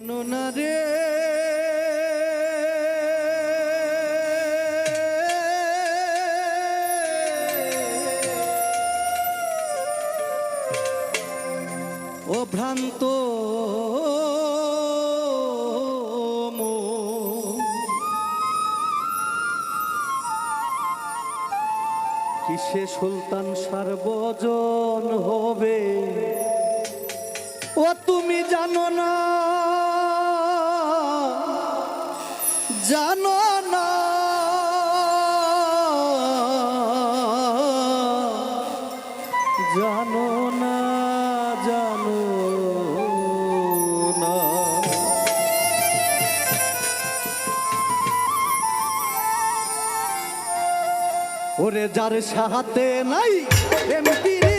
ও ভ্রান্ত কিসে সুলতান সার্বজন হবে? ও তুমি জানো না জানো না। জানো না জানো ওরে যার সাহাতে নাই এমপির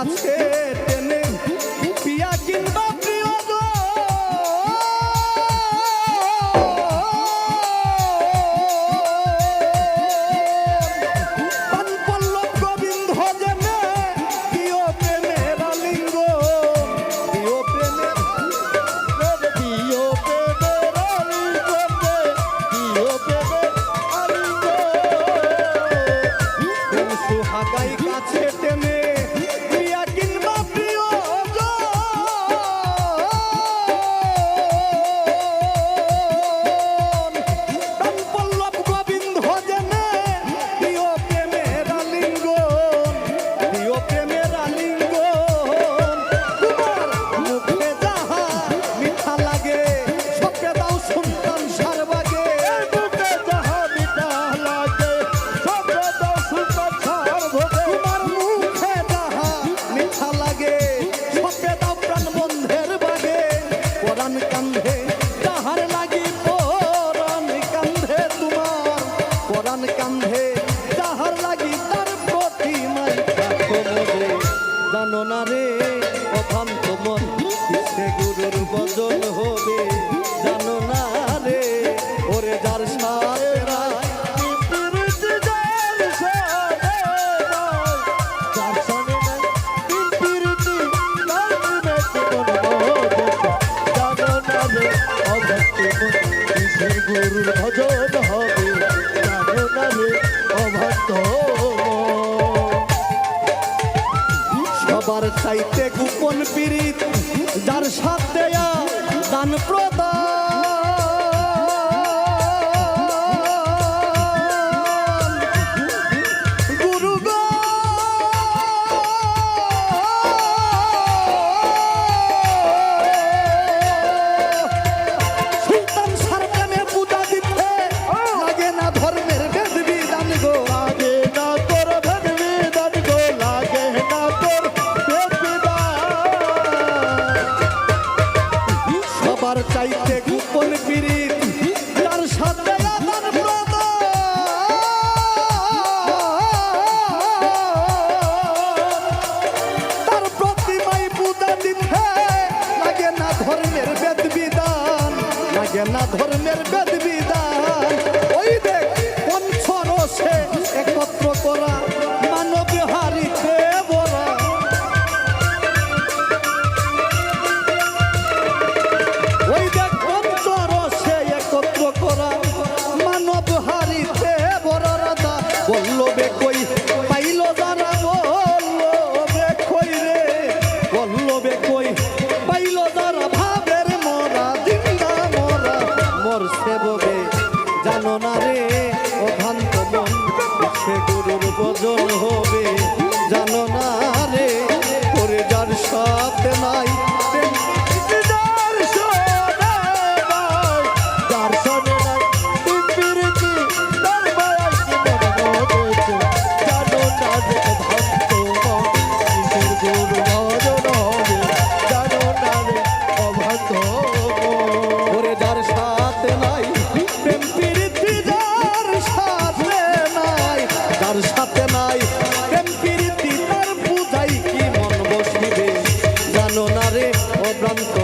Okay. যার সবার চাইতে গোপন পীড়িত যার সাথে দান প্রদান চাইতে গোপন পীড়িত যার সাথে ব্রত। তার ধর্মের বেদ ধর্মের বেদ pronto.